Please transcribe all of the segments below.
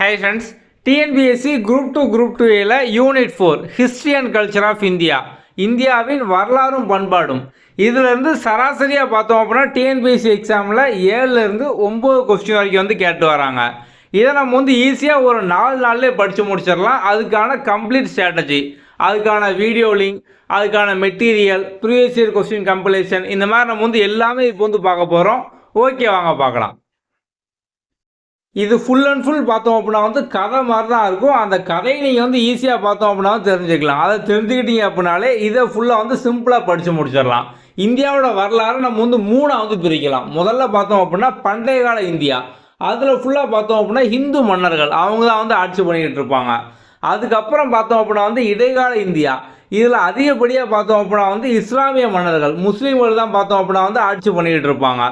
Hi friends TNPSC group two group two ஏல unit four history and culture of India இந்தியாவின் வரலாறும் பண்பாடும். இதுலேருந்து சராசரியாக பார்த்தோம் அப்படின்னா டிஎன்பிஎஸ்சி எக்ஸாமில் ஏழுலேருந்து ஒம்பது கொஸ்டின் வரைக்கும் வந்து கேட்டு வராங்க. இதை நம்ம வந்து ஈஸியாக ஒரு நாலு நாள்லேயே படித்து முடிச்சிடலாம். அதுக்கான கம்ப்ளீட் ஸ்ட்ராட்டஜி அதுக்கான வீடியோ லிங்க் அதுக்கான material previous year question compilation இந்த மாதிரி நம்ம வந்து எல்லாமே இப்போ வந்து பார்க்க போகிறோம் ஓகே வாங்க பார்க்கலாம். இது ஃபுல் அண்ட் ஃபுல் பார்த்தோம் அப்படின்னா வந்து கதை மாதிரி தான் இருக்கும். அந்த கதையை நீங்கள் வந்து ஈஸியாக பார்த்தோம் அப்படின்னா வந்து தெரிஞ்சுக்கலாம். அதை தெரிஞ்சுக்கிட்டீங்க அப்படின்னாலே இதை ஃபுல்லாக வந்து சிம்பிளாக படித்து முடிச்சிடலாம். இந்தியாவோட வரலாறு நம்ம வந்து மூணாக வந்து பிரிக்கலாம். முதல்ல பார்த்தோம் அப்படின்னா பண்டைய கால இந்தியா. அதில் ஃபுல்லாக பார்த்தோம் அப்படின்னா ஹிந்து மன்னர்கள். அவங்க தான் வந்து ஆட்சி பண்ணிக்கிட்டு இருப்பாங்க. அதுக்கப்புறம் பார்த்தோம் அப்படின்னா வந்து இடைக்கால இந்தியா. இதில் அதிகப்படியாக பார்த்தோம் அப்படின்னா வந்து இஸ்லாமிய மன்னர்கள் முஸ்லீம்கள் தான் பார்த்தோம் அப்படின்னா வந்து ஆட்சி பண்ணிக்கிட்டு இருப்பாங்க.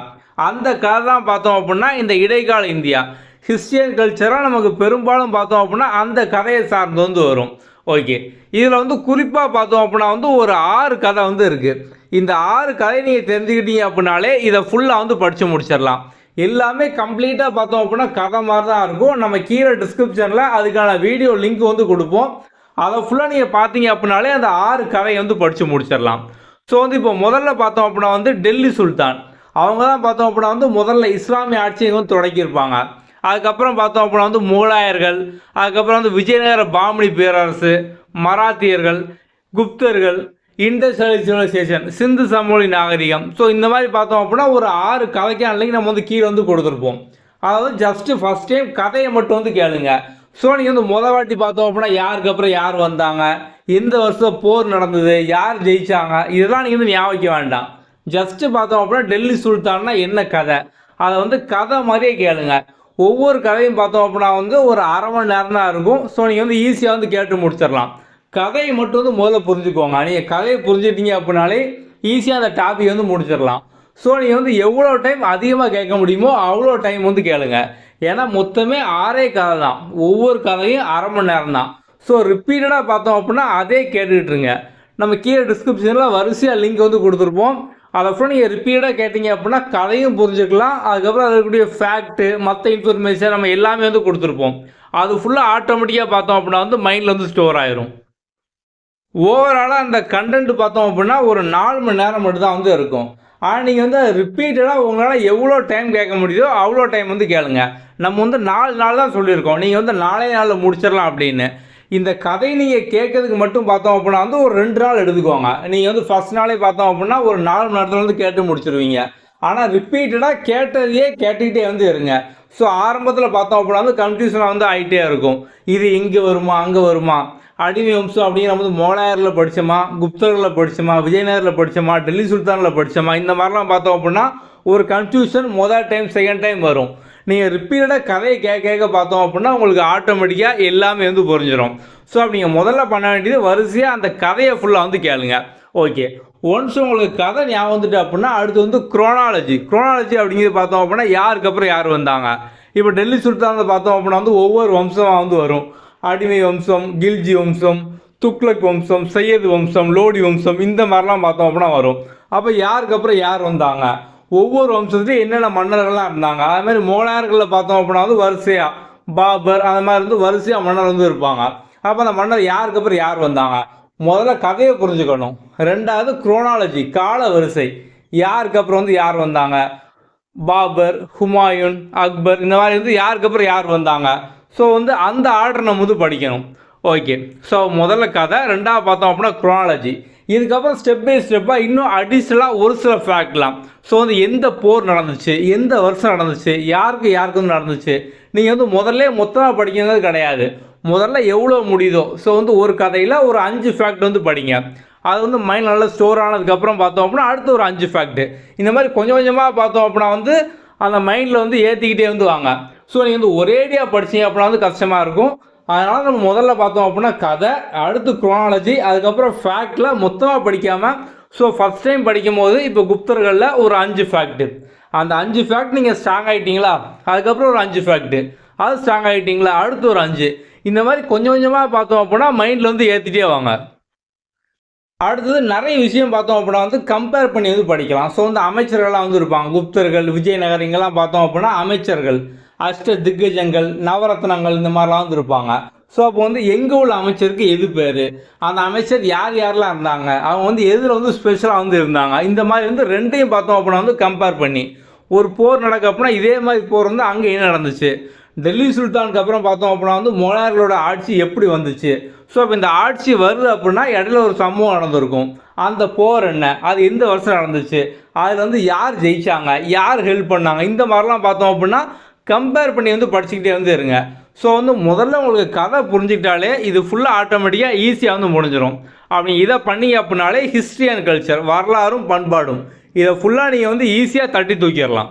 அந்த கதை தான் பார்த்தோம் அப்படின்னா இந்த இடைக்கால இந்தியா. ஹிஸ்டியன் கல்ச்சராக நமக்கு பெரும்பாலும் பார்த்தோம் அப்படின்னா அந்த கதையை சார்ந்து வந்து வரும். ஓகே. இதில் வந்து குறிப்பாக பார்த்தோம் அப்படின்னா வந்து ஒரு ஆறு கதை வந்து இருக்குது இந்த ஆறு கதை நீங்கள் தெரிஞ்சுக்கிட்டீங்க அப்படின்னாலே இதை ஃபுல்லாக வந்து படித்து முடிச்சிடலாம். எல்லாமே கம்ப்ளீட்டாக பார்த்தோம் அப்படின்னா கதை மாதிரி தான் இருக்கும். நம்ம கீழே டிஸ்கிரிப்ஷனில் அதுக்கான வீடியோ லிங்க் வந்து கொடுப்போம். அதை ஃபுல்லாக நீங்கள் பார்த்தீங்க அப்படின்னாலே அந்த ஆறு கதையை வந்து படித்து முடிச்சிடலாம். ஸோ வந்து இப்போ முதல்ல பார்த்தோம் அப்படின்னா வந்து டெல்லி சுல்தான். அவங்க தான் பார்த்தோம் அப்படின்னா வந்து முதல்ல இஸ்லாமிய ஆட்சியை வந்து தொடங்கியிருப்பாங்க அதுக்கப்புறம் பார்த்தோம் அப்படின்னா வந்து முகலாயர்கள் அதுக்கப்புறம் வந்து விஜயநகர பாமணி பேரரசு மராத்தியர்கள் குப்தர்கள் இண்டஸ் சிவிலைசேஷன் சிந்து சமவெளி நாகரிகம். ஸோ இந்த மாதிரி பார்த்தோம் அப்படின்னா ஒரு ஆறு கதைக்கான நம்ம வந்து கீழே வந்து கொடுத்துருப்போம். அதாவது ஜஸ்ட்டு ஃபஸ்ட் டைம் கதையை மட்டும் வந்து கேளுங்க. ஸோ நீங்கள் வந்து முத வாட்டி பார்த்தோம் அப்படின்னா யாருக்கு அப்புறம் யார் வந்தாங்க? எந்த வருஷம் போர் நடந்தது? யார் ஜெயிச்சாங்க? இதெல்லாம் நீங்கள் வந்து ஞாபகம் வேண்டாம். ஜஸ்ட்டு பார்த்தோம் அப்படின்னா டெல்லி சுல்தான்னா என்ன கதை? அதை வந்து கதை மாதிரியே கேளுங்க. ஒவ்வொரு கதையும் பார்த்தோம் அப்படின்னா வந்து ஒரு அரை மணி நேரம் தான் இருக்கும். ஸோ நீங்கள் வந்து ஈஸியாக வந்து கேட்டு முடிச்சிடலாம். கதையை மட்டும் வந்து முதல்ல புரிஞ்சுக்கோங்க. நீங்கள் கதையை புரிஞ்சுட்டீங்க அப்படின்னாலே ஈஸியாக அந்த டாபிக் வந்து முடிச்சிடலாம். ஸோ நீங்கள் வந்து எவ்வளோ டைம் அதிகமாக கேட்க முடியுமோ அவ்வளோ டைம் வந்து கேளுங்க. ஏன்னா மொத்தமே ஆறே கதை தான். ஒவ்வொரு கதையும் அரை மணி நேரம் தான். ஸோ ரிப்பீட்டடாக பார்த்தோம் அப்படின்னா அதே கேட்டுக்கிட்டுருங்க நம்ம கீழே டிஸ்கிரிப்ஷனில் வரிசையாக லிங்க் வந்து கொடுத்துருப்போம். அதை ஃபுல்லாக நீங்கள் ரிப்பீட்டாக கேட்டிங்க அப்படின்னா கதையும் புரிஞ்சுக்கலாம். அதுக்கப்புறம் அதில் இருக்கக்கூடிய ஃபேக்ட்டு மற்ற இன்ஃபர்மேஷன் நம்ம எல்லாமே வந்து கொடுத்துருப்போம். அது ஃபுல்லாக ஆட்டோமேட்டிக்காக பார்த்தோம் அப்படின்னா வந்து மைண்டில் வந்து ஸ்டோர் ஆயிரும். ஓவராலாக அந்த கண்டென்ட் பார்த்தோம் அப்படின்னா ஒரு நாலு மணி நேரம் மட்டும் தான் வந்து இருக்கும். ஆனால் நீங்கள் வந்து ரிப்பீட்டடாக உங்களால் எவ்வளோ டைம் கேட்க முடியுதோ அவ்வளோ டைம் வந்து கேளுங்க. நம்ம வந்து நாலு நாள் தான் சொல்லியிருக்கோம். நீங்கள் வந்து நாலே நாளில் முடிச்சிடலாம் அப்படின்னு. இந்த கதை நீங்கள் கேட்கறதுக்கு மட்டும் பார்த்தோம் அப்படின்னா வந்து ஒரு ரெண்டு நாள் எடுத்துக்கோங்க. நீங்கள் வந்து ஃபஸ்ட் நாளே பார்த்தோம் அப்படின்னா ஒரு நாலு மணி நேரத்தில் வந்து கேட்டு முடிச்சிருவீங்க. ஆனால் ரிப்பீட்டடாக கேட்டதையே கேட்டுக்கிட்டே வந்து இருங்க. ஸோ ஆரம்பத்தில் பார்த்தோம் அப்படின்னா வந்து கன்ஃபியூஷனாக வந்து ஆகிட்டே இருக்கும். இது இங்கே வருமா அங்கே வருமா? அடிமை வம்சம் அப்படிங்கிற வந்து மோலாயரில் படித்தோமா குப்தர்களில் படித்தோமா விஜயநகரில் படித்தோமா டெல்லி சுல்தானில் படித்தோமா இந்த மாதிரிலாம் பார்த்தோம் அப்படின்னா ஒரு கன்ஃபியூஷன் மொதல் டைம் செகண்ட் டைம் வரும். நீங்கள் ரிப்பீட்டடாக கதையை கேட்க கேட்க பார்த்தோம் அப்படின்னா உங்களுக்கு ஆட்டோமேட்டிக்காக எல்லாமே வந்து புரிஞ்சிடும் ஸோ அப்படி நீங்கள் முதல்ல பண்ண வேண்டியது வரிசையாக அந்த கதையை ஃபுல்லாக வந்து கேளுங்க. ஓகே ஒன்ஸ் உங்களுக்கு கதை ஞாபகம் வந்துட்டு அப்படின்னா அடுத்து வந்து குரோனாலஜி குரோனாலஜி அப்படிங்கிறது பார்த்தோம் அப்படின்னா யாருக்கு அப்புறம் யார் வந்தாங்க? இப்போ டெல்லி சுல்தானில் பார்த்தோம் அப்படின்னா வந்து ஒவ்வொரு வம்சமாக வந்து வரும். அடிமை வம்சம் கில்ஜி வம்சம் துக்ளக் வம்சம் சையது வம்சம் லோடி வம்சம் இந்த மாதிரிலாம் பார்த்தோம் அப்படின்னா வரும். அப்போ யாருக்கு அப்புறம் யார் வந்தாங்க? ஒவ்வொரு வம்சத்துலையும் என்னென்ன மன்னர்கள்லாம் இருந்தாங்க? அது மாதிரி மோனார்களில் பார்த்தோம் அப்படின்னா வந்து வரிசையாக பாபர் அந்த மாதிரி வந்து வரிசையாக மன்னர் வந்து இருப்பாங்க. அப்போ அந்த மன்னர் யாருக்கு அப்புறம் யார் வந்தாங்க? முதல்ல கதையை புரிஞ்சுக்கணும். ரெண்டாவது குரோனாலஜி கால வரிசை. யாருக்கு அப்புறம் வந்து யார் வந்தாங்க? பாபர் ஹுமாயூன் அக்பர் இந்த மாதிரி வந்து யாருக்கு அப்புறம் யார் வந்தாங்க? ஸோ வந்து அந்த ஆர்டர் நம்ம வந்து படிக்கணும். ஓகே ஸோ முதல்ல கதை ரெண்டாவது பார்த்தோம் அப்படின்னா குரோனாலஜி இதுக்கப்புறம் ஸ்டெப் பை ஸ்டெப்பாக இன்னும் அடிஷ்னலாக ஒரு சில ஃபேக்ட்லாம் ஸோ வந்து எந்த போர் நடந்துச்சு எந்த வருஷம் நடந்துச்சு யாருக்கு யாருக்கு வந்து நடந்துச்சு? நீங்கள் வந்து முதல்ல மொத்தமாக படிக்கிறது கிடையாது. முதல்ல எவ்வளோ முடியுதோ. ஸோ வந்து ஒரு கதையில் ஒரு அஞ்சு ஃபேக்ட் வந்து படிங்க. அது வந்து மைண்ட் நல்லா ஸ்டோர் ஆனதுக்கப்புறம் பார்த்தோம் அப்படின்னா அடுத்து ஒரு அஞ்சு ஃபேக்ட்டு இந்த மாதிரி கொஞ்சம் கொஞ்சமாக பார்த்தோம் அப்படின்னா வந்து அந்த மைண்டில் வந்து ஏற்றிக்கிட்டே வந்து வாங்க. ஸோ நீங்கள் வந்து ஒரேடியாக படிச்சீங்க அப்படின்னா வந்து கஷ்டமாக இருக்கும். அதனால் நம்ம முதல்ல பார்த்தோம் அப்படின்னா கதை அடுத்து குரோனாலஜி அதுக்கப்புறம் ஃபேக்டில் மொத்தமாக படிக்காமல் ஸோ ஃபஸ்ட் டைம் படிக்கும் போது இப்போ குப்தர்களில் ஒரு அஞ்சு ஃபேக்ட்டு அந்த அஞ்சு ஃபேக்ட் நீங்கள் ஸ்ட்ராங் ஆகிட்டீங்களா அதுக்கப்புறம் ஒரு அஞ்சு ஃபேக்ட்டு அது ஸ்ட்ராங் ஆகிட்டீங்களா அடுத்து ஒரு அஞ்சு. இந்த மாதிரி கொஞ்சம் கொஞ்சமாக பார்த்தோம் அப்படின்னா மைண்டில் வந்து ஏற்றிட்டே வாங்க. அடுத்தது நிறைய விஷயம் பார்த்தோம் அப்படின்னா வந்து கம்பேர் பண்ணி வந்து படிக்கலாம். ஸோ வந்து அமைச்சர்கள்லாம் வந்து இருப்பாங்க. குப்தர்கள் விஜயநகர் இங்கெல்லாம் பார்த்தோம் அப்படின்னா அமைச்சர்கள். அஷ்ட திக்கஜங்கள் நவரத்னங்கள் இந்த மாதிரிலாம் வந்துருப்பாங்க. ஸோ அப்போ வந்து எங்கே உள்ள அமைச்சருக்கு எது பேர்? அந்த அமைச்சர் யார் யாரெல்லாம் இருந்தாங்க? அவங்க வந்து எதில் வந்து ஸ்பெஷலாக வந்து இருந்தாங்க? இந்த மாதிரி வந்து ரெண்டையும் பார்த்தோம் அப்படின்னா வந்து கம்பேர் பண்ணி. ஒரு போர் நடக்க அப்படின்னா இதே மாதிரி போர் வந்து அங்கே என்ன நடந்துச்சு? டெல்லி சுல்தானுக்கு அப்புறம் பார்த்தோம் அப்படின்னா வந்து மொழார்களோட ஆட்சி எப்படி வந்துச்சு? ஸோ இப்போ இந்த ஆட்சி வருது அப்படின்னா இடையில ஒரு சம்பவம் நடந்திருக்கும். அந்த போர் என்ன? அது எந்த வருஷம் நடந்துச்சு? அதில் வந்து யார் ஜெயிச்சாங்க? யார் ஹெல்ப் பண்ணாங்க? இந்த மாதிரிலாம் பார்த்தோம் அப்படின்னா கம்பேர் பண்ணி வந்து படிச்சுக்கிட்டே வந்து இருங்க. ஸோ வந்து முதல்ல உங்களுக்கு கதை புரிஞ்சுக்கிட்டாலே இது ஃபுல்லாக ஆட்டோமேட்டிக்காக ஈஸியாக வந்து முடிஞ்சிடும் அப்படி இதை பண்ணி அப்படின்னாலே ஹிஸ்ட்ரி அண்ட் கல்ச்சர் வரலாறும் பண்பாடும். இதை ஃபுல்லாக நீங்கள் வந்து ஈஸியாக தட்டி தூக்கிடலாம்.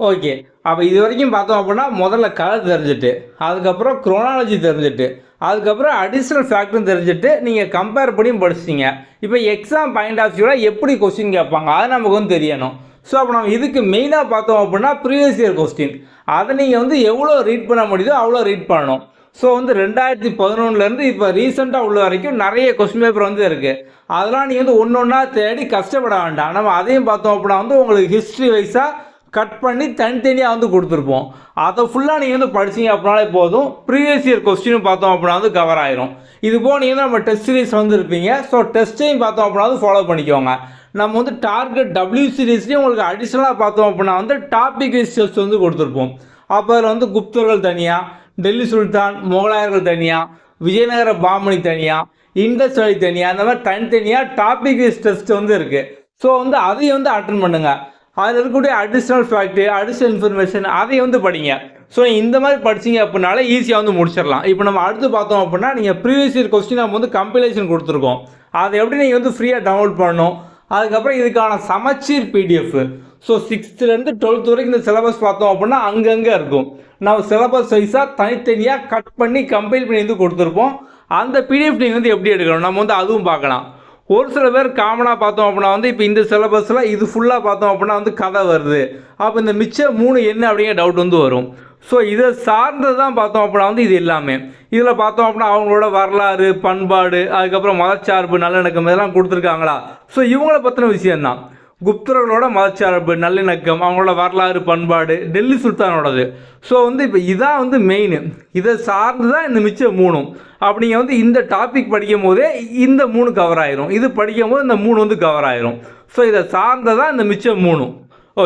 ஓகே அப்போ இது வரைக்கும் பார்த்தோம் அப்படின்னா முதல்ல கலர் தெரிஞ்சுட்டு அதுக்கப்புறம் குரோனாலஜி தெரிஞ்சுட்டு அதுக்கப்புறம் அடிஷ்னல் ஃபேக்டரும் தெரிஞ்சுட்டு நீங்கள் கம்பேர் பண்ணியும் படிச்சிட்டிங்க. இப்போ எக்ஸாம் பாயிண்ட் ஆஃப் வியூவில் எப்படி கொஸ்டின் கேட்பாங்க அது நமக்கு வந்து தெரியணும். ஸோ அப்போ நம்ம இதுக்கு மெயினாக பார்த்தோம் அப்படின்னா ப்ரீவியஸ் இயர் கொஸ்டின் அதை நீங்கள் வந்து எவ்வளோ ரீட் பண்ண முடியுதோ அவ்வளோ ரீட் பண்ணணும். ஸோ வந்து ரெண்டாயிரத்தி பதினொன்றுலேருந்து இப்போ ரீசெண்டாக உள்ள வரைக்கும் நிறைய கொஸ்டின் பேப்பர் வந்து இருக்குது அதெல்லாம் நீங்கள் வந்து ஒன்று ஒன்றா தேடி கஷ்டப்பட வேண்டாம். நம்ம அதையும் பார்த்தோம் அப்படின்னா வந்து உங்களுக்கு ஹிஸ்ட்ரி வைஸாக கட் பண்ணி தனித்தனியாக வந்து கொடுத்துருப்போம். அதை ஃபுல்லாக நீங்கள் வந்து படிச்சீங்க அப்படின்னாலே போதும். ப்ரீவியஸ் இயர் கொஸ்டின் பார்த்தோம் அப்படின்னா வந்து கவர் ஆயிரும். இது போக நீங்கள் நம்ம டெஸ்ட் சீரிஸ் வந்துருப்பீங்க ஸோ டெஸ்ட்டையும் பார்த்தோம் அப்படின்னா வந்து ஃபாலோ பண்ணிக்கோங்க. நம்ம வந்து டார்கெட் டபிள்யூ சீரீஸ்லேயும் உங்களுக்கு அடிஷ்னலாக பார்த்தோம் அப்படின்னா வந்து டாபிக் வைஸ் டெஸ்ட் வந்து கொடுத்துருப்போம். அப்போ அதில் வந்து குப்தர்கள் தனியாக டெல்லி சுல்தான் முகலாயர்கள் தனியாக விஜயநகர பாமணி தனியாக இண்டஸ் வழி தனியாக அந்த மாதிரி தனித்தனியாக டாபிக் வைஸ் டெஸ்ட் வந்து இருக்குது ஸோ வந்து அதையும் வந்து அட்டன் பண்ணுங்கள் அதில் இருக்கக்கூடிய அடிஷ்னல் ஃபேக்ட் அடிஷ்னல் இன்ஃபர்மேஷன் அதை வந்து படிங்க. ஸோ இந்த மாதிரி படிச்சீங்க அப்படின்னாலே ஈஸியாக வந்து முடிச்சிடலாம். இப்போ நம்ம அடுத்து பார்த்தோம் அப்படின்னா நீங்கள் ப்ரீவியஸ் இயர் கொஸ்டின் நம்ம வந்து கம்பிலேஷன் கொடுத்துருக்கோம். அதை எப்படி நீங்கள் வந்து ஃப்ரீயாக டவுன்லோட் பண்ணணும்? அதுக்கப்புறம் இதுக்கான சமச்சீர் பிடிஎஃப் ஸோ சிக்ஸ்த்துலேருந்து டுவெல்த் வரைக்கும் இந்த சிலபஸ் பார்த்தோம் அப்படின்னா அங்கங்கே இருக்கும். நம்ம சிலபஸ் வைஸாக தனித்தனியாக கட் பண்ணி கம்பைல் பண்ணி வந்து கொடுத்துருப்போம். அந்த பிடிஎஃப் நீங்கள் வந்து எப்படி எடுக்கணும்? நம்ம வந்து அதுவும் பார்க்கலாம். ஒரு சில பேர் காமனாக பார்த்தோம் அப்படின்னா வந்து இப்போ இந்த சிலபஸில் இது ஃபுல்லாக பார்த்தோம் அப்படின்னா வந்து கதை வருது. அப்போ இந்த மிச்சம் மூணு என்ன அப்படிங்கிற டவுட் வந்து வரும். ஸோ இதை சார்ந்தது தான் பார்த்தோம் அப்படின்னா வந்து இது எல்லாமே. இதில் பார்த்தோம் அப்படின்னா அவங்களோட வரலாறு பண்பாடு அதுக்கப்புறம் மதச்சார்பு நல்லிணக்கம் இதெல்லாம் கொடுத்துருக்காங்களா? ஸோ இவங்கள பற்றின விஷயம்தான். குப்தர்களோட மதச்சார்பு நல்லிணக்கம் அவங்களோட வரலாறு பண்பாடு டெல்லி சுல்தானோடது. ஸோ வந்து இப்போ இதான் வந்து மெயின் இதை சார்ந்து தான் இந்த மிச்சம் மூணும். அப்படிங்க வந்து இந்த டாபிக் படிக்கும் போதே இந்த மூணு கவர் ஆயிரும். இது படிக்கும் போது இந்த மூணு வந்து கவர் ஆயிரும். ஸோ இதை சார்ந்ததான் இந்த மிச்சம் மூணும்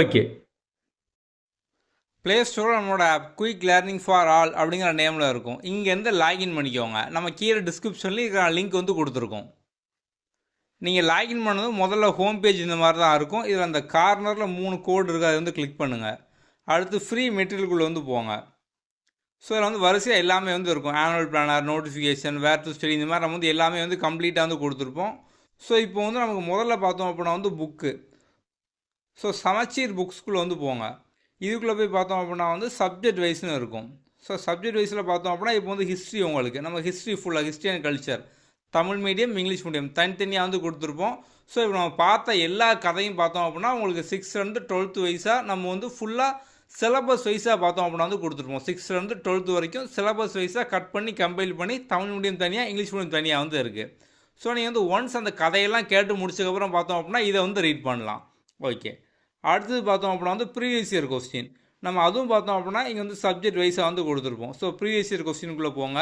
ஓகே ப்ளே ஸ்டோரில் நம்மளோட app quick learning for all அப்படிங்கிற நேமில் இருக்கும். இங்கேருந்து லாகின் பண்ணிக்கோங்க. நம்ம கீழே டிஸ்கிரிப்ஷன்லேயும் லிங்க் வந்து கொடுத்துருக்கோம். நீங்கள் லாகின் பண்ணதும் முதல்ல ஹோம் பேஜ் இந்த மாதிரி தான் இருக்கும். இதில் அந்த கார்னரில் மூணு கோடு இருக்குது அதை வந்து கிளிக் பண்ணுங்கள் அடுத்து ஃப்ரீ மெட்டீரியலுக்குள்ளே வந்து போங்க. ஸோ இதில் வந்து வரிசையாக எல்லாமே வந்து இருக்கும். Annual planner notification where to study இந்த மாதிரி நம்ம வந்து எல்லாமே வந்து கம்ப்ளீட்டாக வந்து கொடுத்துருப்போம். ஸோ இப்போ வந்து நமக்கு முதல்ல பார்த்தோம் அப்படின்னா வந்து புக்கு ஸோ சமச்சீர் புக்ஸ்குள்ளே வந்து போங்க. இதுக்குள்ளே போய் பார்த்தோம் அப்படின்னா வந்து சப்ஜெக்ட் வைஸ்னு இருக்கும். ஸோ சப்ஜெக்ட் வைஸில் பார்த்தோம் அப்படின்னா இப்போ வந்து ஹிஸ்ட்ரி உங்களுக்கு. நம்ம ஹிஸ்ட்ரி ஃபுல்லாக history and culture Tamil medium English medium தனித்தனியாக வந்து கொடுத்துருப்போம். ஸோ இப்போ நம்ம பார்த்த எல்லா கதையும் பார்த்தோம் அப்படின்னா உங்களுக்கு சிக்ஸ்த்லேருந்து டுவெல்த் வைஸாக நம்ம வந்து ஃபுல்லாக சிலபஸ் வைஸாக பார்த்தோம் அப்படின்னா வந்து கொடுத்துருப்போம். சிக்ஸ்த்லேருந்து டுவெல்த் வரைக்கும் சிலபஸ் வைஸாக கட் பண்ணி கம்பைல் பண்ணி தமிழ் மீடியம் தனியாக இங்கிலீஷ் மீடியம் தனியாக வந்து இருக்குது ஸோ நீங்கள் வந்து ஒன்ஸ் அந்த கதையெல்லாம் கேட்டு முடிச்சதுக்கப்புறம் பார்த்தோம் அப்படின்னா இதை வந்து ரீட் பண்ணலாம். ஓகே அடுத்தது பார்த்தோம் அப்படின்னா வந்து ப்ரீவியஸ் இயர் கொஸ்டின் நம்ம அதுவும் பார்த்தோம் அப்படின்னா இங்கே வந்து சப்ஜெக்ட் வைஸாக வந்து கொடுத்துருப்போம். ஸோ ப்ரீவியஸ் இயர் கொஸ்டினுக்குள்ளே போங்க.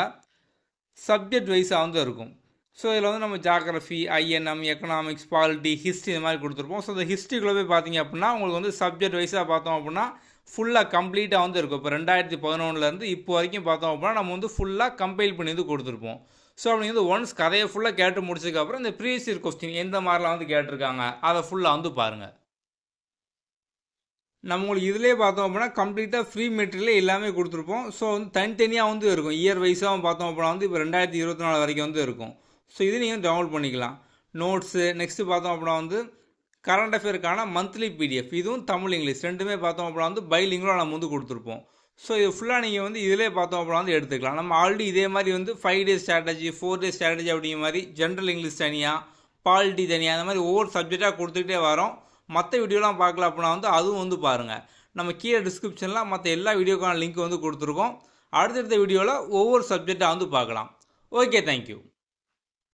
சப்ஜெக்ட் வைஸாக வந்து இருக்கும். ஸோ இதில் வந்து நம்ம geography INM economics polity history இந்த மாதிரி கொடுத்துருப்போம். ஸோ இந்த ஹிஸ்ட்ரிக்குள்ளே போய் பார்த்தீங்க அப்படின்னா உங்களுக்கு வந்து சப்ஜெக்ட் வைஸாக பார்த்தோம் அப்படின்னா ஃபுல்லாக கம்ப்ளீட்டாக வந்து இருக்கும். இப்போ ரெண்டாயிரத்தி பதினொன்றுலேருந்து இப்போ வரைக்கும் பார்த்தோம் அப்படின்னா நம்ம வந்து ஃபுல்லாக கம்பைல் பண்ணி வந்து கொடுத்துருப்போம். ஸோ அப்படி வந்து ஒன்ஸ் கதையை ஃபுல்லாக கேட்டு முடிச்சதுக்கப்புறம் இந்த ப்ரீவியஸ் இயர் கொஸ்டின் எந்த மாதிரிலாம் வந்து கேட்டிருக்காங்க அதை ஃபுல்லாக வந்து பாருங்கள் நம்ம உங்களுக்கு இதிலே பார்த்தோம் அப்படின்னா கம்ப்ளீட்டாக ஃப்ரீ மெட்டீரியலே எல்லாமே கொடுத்துருப்போம். ஸோ வந்து தனித்தனியாக வந்து இருக்கும். இயர் வைஸாகவும் பார்த்தோம் அப்படின்னா வந்து இப்போ ரெண்டாயிரத்தி இருபத்தி நாலு வரைக்கும் வந்து இருக்கும். ஸோ இது நீங்கள் டவுன்லோட் பண்ணிக்கலாம். நோட்ஸு நெக்ஸ்ட்டு பார்த்தோம் அப்படின்னா வந்து கரண்ட் அஃபேருக்கான மந்த்லி பிடிஎஃப் இதுவும் தமிழ் இங்கிலீஷ் ரெண்டுமே பார்த்தோம் அப்படின்னா வந்து பைலிங்கில் நம்ம வந்து கொடுத்துருப்போம். ஸோ இது ஃபுல்லாக நீங்கள் வந்து இதிலே பார்த்தோம் அப்படின்னா வந்து எடுத்துக்கலாம். நம்ம ஆல்ரெடி இதே மாதிரி வந்து five days strategy four days strategy அப்படிங்கிற மாதிரி ஜென்ரல் இங்கிலீஷ் தனியாக பாலிட்டி தனியாக அந்த மாதிரி ஒவ்வொரு சப்ஜெக்டாக கொடுத்துக்கிட்டே வரோம். மற்ற வீடியோலாம் பார்க்கல அப்படின்னா வந்து அதுவும் வந்து பாருங்கள் நம்ம கீழே டிஸ்கிரிப்ஷனில் மற்ற எல்லா வீடியோக்கான லிங்க் வந்து கொடுத்துருக்கோம். அடுத்தடுத்த வீடியோவில் ஒவ்வொரு சப்ஜெக்டாக வந்து பார்க்கலாம். Okay thank you